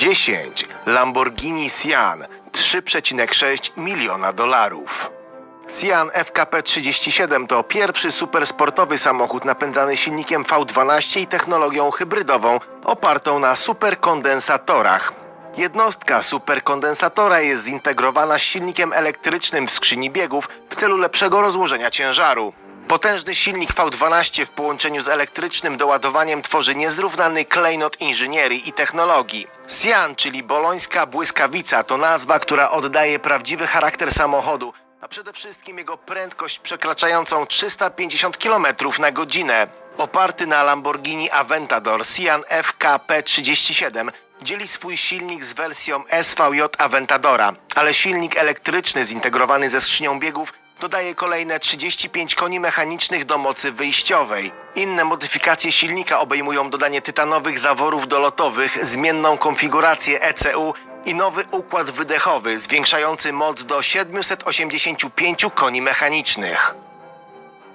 10. Lamborghini Sian 3,6 miliona dolarów. Sian FKP 37 to pierwszy supersportowy samochód napędzany silnikiem V12 i technologią hybrydową opartą na superkondensatorach. Jednostka superkondensatora jest zintegrowana z silnikiem elektrycznym w skrzyni biegów w celu lepszego rozłożenia ciężaru. Potężny silnik V12 w połączeniu z elektrycznym doładowaniem tworzy niezrównany klejnot inżynierii i technologii. Sian, czyli bolońska błyskawica, to nazwa, która oddaje prawdziwy charakter samochodu, a przede wszystkim jego prędkość przekraczającą 350 km na godzinę. Oparty na Lamborghini Aventador Sian FKP37 dzieli swój silnik z wersją SVJ Aventadora, ale silnik elektryczny zintegrowany ze skrzynią biegów dodaje kolejne 35 koni mechanicznych do mocy wyjściowej. Inne modyfikacje silnika obejmują dodanie tytanowych zaworów dolotowych, zmienną konfigurację ECU i nowy układ wydechowy zwiększający moc do 785 koni mechanicznych.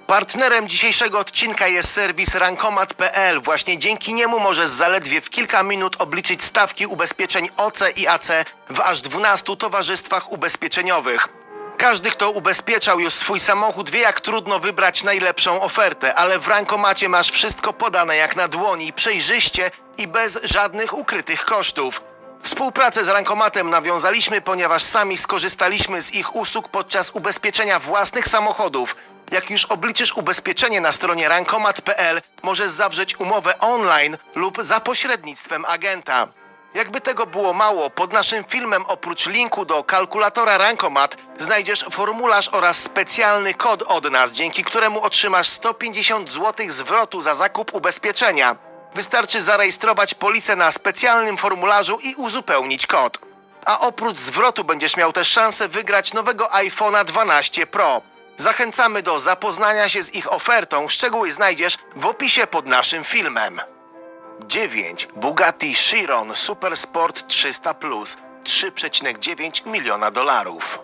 Partnerem dzisiejszego odcinka jest serwis rankomat.pl. Właśnie dzięki niemu możesz zaledwie w kilka minut obliczyć stawki ubezpieczeń OC i AC w aż 12 towarzystwach ubezpieczeniowych. Każdy, kto ubezpieczał już swój samochód, wie, jak trudno wybrać najlepszą ofertę, ale w rankomacie masz wszystko podane jak na dłoni, przejrzyście i bez żadnych ukrytych kosztów. Współpracę z Rankomatem nawiązaliśmy, ponieważ sami skorzystaliśmy z ich usług podczas ubezpieczenia własnych samochodów. Jak już obliczysz ubezpieczenie na stronie rankomat.pl, możesz zawrzeć umowę online lub za pośrednictwem agenta. Jakby tego było mało, pod naszym filmem oprócz linku do kalkulatora Rankomat znajdziesz formularz oraz specjalny kod od nas, dzięki któremu otrzymasz 150 zł zwrotu za zakup ubezpieczenia. Wystarczy zarejestrować polisę na specjalnym formularzu i uzupełnić kod. A oprócz zwrotu będziesz miał też szansę wygrać nowego iPhone'a 12 Pro. Zachęcamy do zapoznania się z ich ofertą. Szczegóły znajdziesz w opisie pod naszym filmem. 9. Bugatti Chiron Super Sport 300 Plus 3,9 miliona dolarów.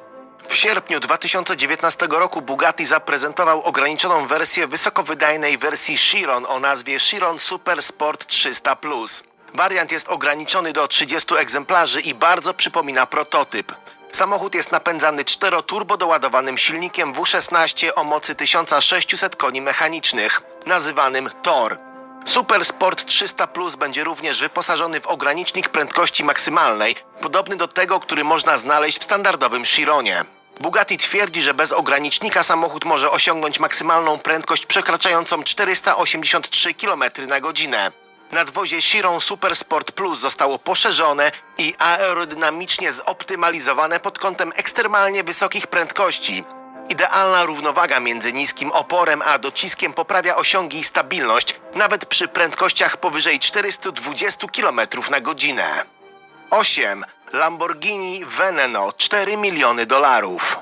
W sierpniu 2019 roku Bugatti zaprezentował ograniczoną wersję wysokowydajnej wersji Chiron o nazwie Chiron Super Sport 300 Plus. Wariant jest ograniczony do 30 egzemplarzy i bardzo przypomina prototyp. Samochód jest napędzany czteroturbo doładowanym silnikiem W16 o mocy 1600 koni mechanicznych, nazywanym TOR. Super Sport 300 Plus będzie również wyposażony w ogranicznik prędkości maksymalnej, podobny do tego, który można znaleźć w standardowym Chironie. Bugatti twierdzi, że bez ogranicznika samochód może osiągnąć maksymalną prędkość przekraczającą 483 km na godzinę. Nadwozie Chiron Super Sport Plus zostało poszerzone i aerodynamicznie zoptymalizowane pod kątem ekstremalnie wysokich prędkości. Idealna równowaga między niskim oporem a dociskiem poprawia osiągi i stabilność, nawet przy prędkościach powyżej 420 km na godzinę. 8. Lamborghini Veneno 4 miliony dolarów.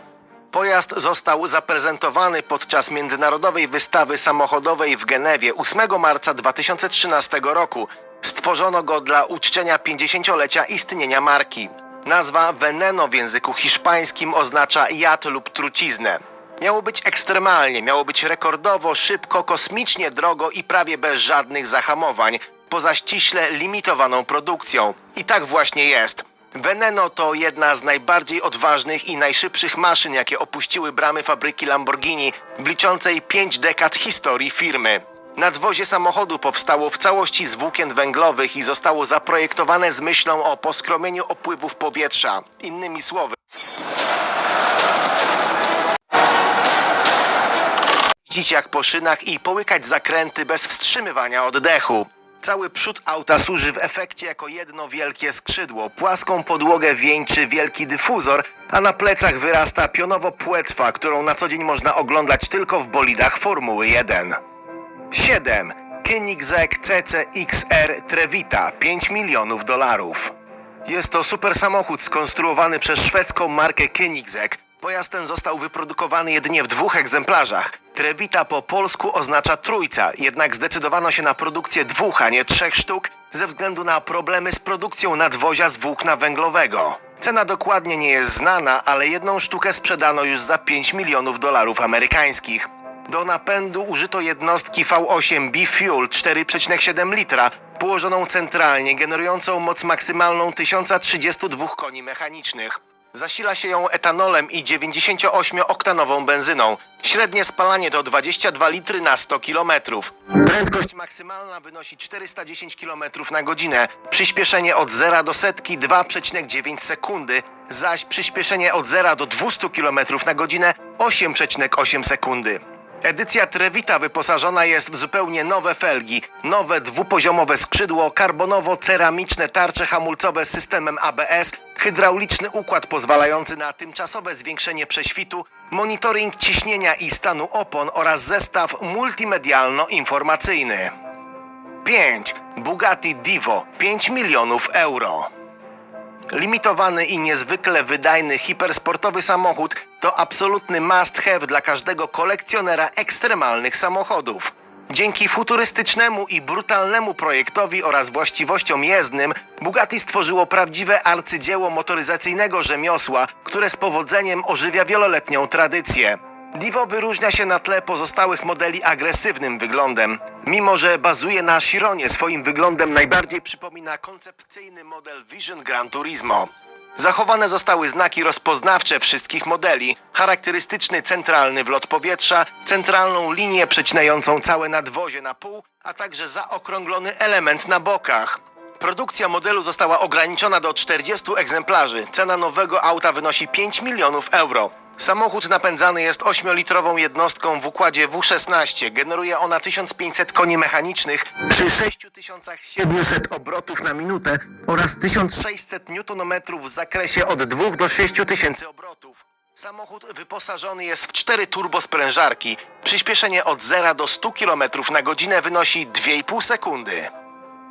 Pojazd został zaprezentowany podczas międzynarodowej wystawy samochodowej w Genewie 8 marca 2013 roku. Stworzono go dla uczczenia 50-lecia istnienia marki. Nazwa Veneno w języku hiszpańskim oznacza jad lub truciznę. Miało być ekstremalnie, miało być rekordowo, szybko, kosmicznie drogo i prawie bez żadnych zahamowań, poza ściśle limitowaną produkcją. I tak właśnie jest. Veneno to jedna z najbardziej odważnych i najszybszych maszyn, jakie opuściły bramy fabryki Lamborghini w liczącej pięć dekad historii firmy. Nadwozie samochodu powstało w całości z włókien węglowych i zostało zaprojektowane z myślą o poskromieniu opływów powietrza. Innymi słowy, jeździć jak po szynach i połykać zakręty bez wstrzymywania oddechu. Cały przód auta służy w efekcie jako jedno wielkie skrzydło. Płaską podłogę wieńczy wielki dyfuzor, a na plecach wyrasta pionowo płetwa, którą na co dzień można oglądać tylko w bolidach Formuły 1. 7. Koenigsegg CCXR Trevita 5 milionów dolarów. Jest to super samochód skonstruowany przez szwedzką markę Koenigsegg. Pojazd ten został wyprodukowany jedynie w dwóch egzemplarzach. Trevita po polsku oznacza trójca, jednak zdecydowano się na produkcję dwóch, a nie trzech sztuk, ze względu na problemy z produkcją nadwozia z włókna węglowego. Cena dokładnie nie jest znana, ale jedną sztukę sprzedano już za 5 milionów dolarów amerykańskich. Do napędu użyto jednostki V8 B-Fuel 4,7 litra, położoną centralnie, generującą moc maksymalną 1032 koni mechanicznych. Zasila się ją etanolem i 98-oktanową benzyną. Średnie spalanie to 22 litry na 100 km. Prędkość maksymalna wynosi 410 km na godzinę. Przyspieszenie od 0 do setki 2,9 sekundy, zaś przyspieszenie od 0 do 200 km na godzinę 8,8 sekundy. Edycja Trevita wyposażona jest w zupełnie nowe felgi, nowe dwupoziomowe skrzydło, karbonowo-ceramiczne tarcze hamulcowe z systemem ABS, hydrauliczny układ pozwalający na tymczasowe zwiększenie prześwitu, monitoring ciśnienia i stanu opon oraz zestaw multimedialno-informacyjny. 5. Bugatti Divo 5 milionów euro. Limitowany i niezwykle wydajny hipersportowy samochód to absolutny must have dla każdego kolekcjonera ekstremalnych samochodów. Dzięki futurystycznemu i brutalnemu projektowi oraz właściwościom jezdnym, Bugatti stworzyło prawdziwe arcydzieło motoryzacyjnego rzemiosła, które z powodzeniem ożywia wieloletnią tradycję. Divo wyróżnia się na tle pozostałych modeli agresywnym wyglądem. Mimo, że bazuje na Chironie, swoim wyglądem najbardziej przypomina koncepcyjny model Vision Gran Turismo. Zachowane zostały znaki rozpoznawcze wszystkich modeli, charakterystyczny centralny wlot powietrza, centralną linię przecinającą całe nadwozie na pół, a także zaokrąglony element na bokach. Produkcja modelu została ograniczona do 40 egzemplarzy. Cena nowego auta wynosi 5 milionów euro. Samochód napędzany jest 8-litrową jednostką w układzie W16. Generuje ona 1500 koni mechanicznych przy 6700 obrotów na minutę oraz 1600 Nm w zakresie od 2 do 6000 obrotów. Samochód wyposażony jest w cztery turbosprężarki. Przyspieszenie od 0 do 100 km na godzinę wynosi 2,5 sekundy.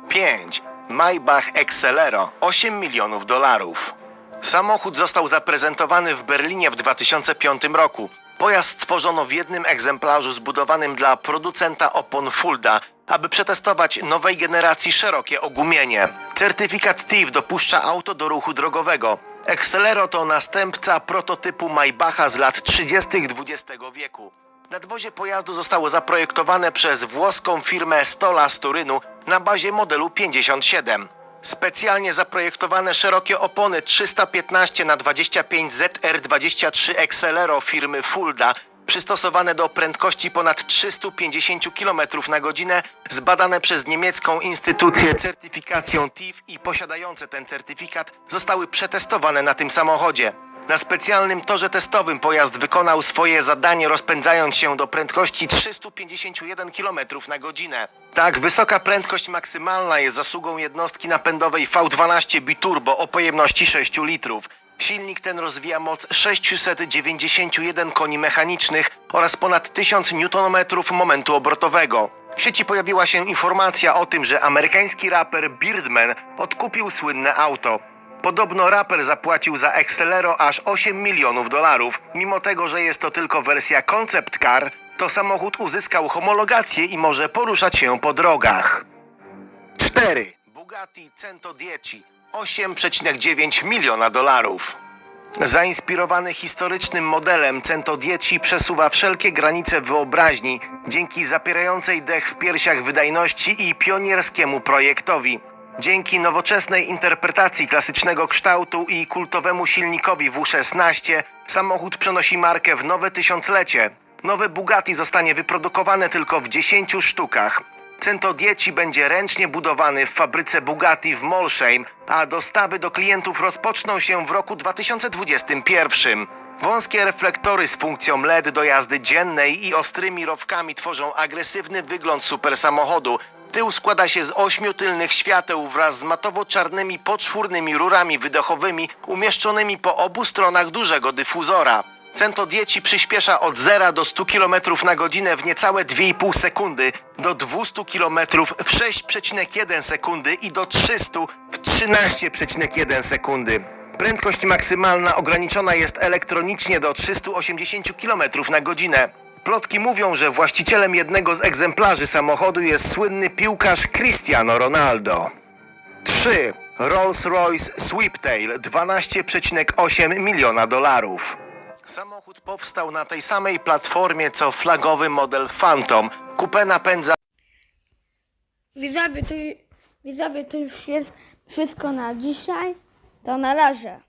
5. Maybach Excelero 8 milionów dolarów. Samochód został zaprezentowany w Berlinie w 2005 roku. Pojazd stworzono w jednym egzemplarzu zbudowanym dla producenta opon Fulda, aby przetestować nowej generacji szerokie ogumienie. Certyfikat TIF dopuszcza auto do ruchu drogowego. Excelero to następca prototypu Maybacha z lat 30. XX wieku. Nadwozie pojazdu zostało zaprojektowane przez włoską firmę Stola z Turynu na bazie modelu 57. Specjalnie zaprojektowane szerokie opony 315 na 25 ZR23 Excelero firmy Fulda, przystosowane do prędkości ponad 350 km na godzinę, zbadane przez niemiecką instytucję certyfikacją TIF i posiadające ten certyfikat, zostały przetestowane na tym samochodzie. Na specjalnym torze testowym pojazd wykonał swoje zadanie rozpędzając się do prędkości 351 km na godzinę. Tak, wysoka prędkość maksymalna jest zasługą jednostki napędowej V12 biturbo o pojemności 6 litrów. Silnik ten rozwija moc 691 koni mechanicznych oraz ponad 1000 Nm momentu obrotowego. W sieci pojawiła się informacja o tym, że amerykański raper Birdman odkupił słynne auto. Podobno raper zapłacił za Excelero aż 8 milionów dolarów. Mimo tego, że jest to tylko wersja concept car, to samochód uzyskał homologację i może poruszać się po drogach. 4. Bugatti Cento Dieci 8,9 miliona dolarów. Zainspirowany historycznym modelem Cento Dieci przesuwa wszelkie granice wyobraźni dzięki zapierającej dech w piersiach wydajności i pionierskiemu projektowi. Dzięki nowoczesnej interpretacji klasycznego kształtu i kultowemu silnikowi W16 samochód przenosi markę w nowe tysiąclecie. Nowe Bugatti zostanie wyprodukowane tylko w 10 sztukach. Cento Dieci będzie ręcznie budowany w fabryce Bugatti w Molsheim, a dostawy do klientów rozpoczną się w roku 2021. Wąskie reflektory z funkcją LED do jazdy dziennej i ostrymi rowkami tworzą agresywny wygląd super samochodu. Tył składa się z ośmiu tylnych świateł wraz z matowo-czarnymi poczwórnymi rurami wydechowymi umieszczonymi po obu stronach dużego dyfuzora. Cento Dieci przyspiesza od 0 do 100 km na godzinę w niecałe 2,5 sekundy, do 200 km w 6,1 sekundy i do 300 w 13,1 sekundy. Prędkość maksymalna ograniczona jest elektronicznie do 380 km na godzinę. Plotki mówią, że właścicielem jednego z egzemplarzy samochodu jest słynny piłkarz Cristiano Ronaldo. 3. Rolls-Royce Sweeptail 12,8 miliona dolarów. Samochód powstał na tej samej platformie co flagowy model Phantom. Kupę napędza Widzowie, to Widzowie, to już jest wszystko na dzisiaj. To na razie.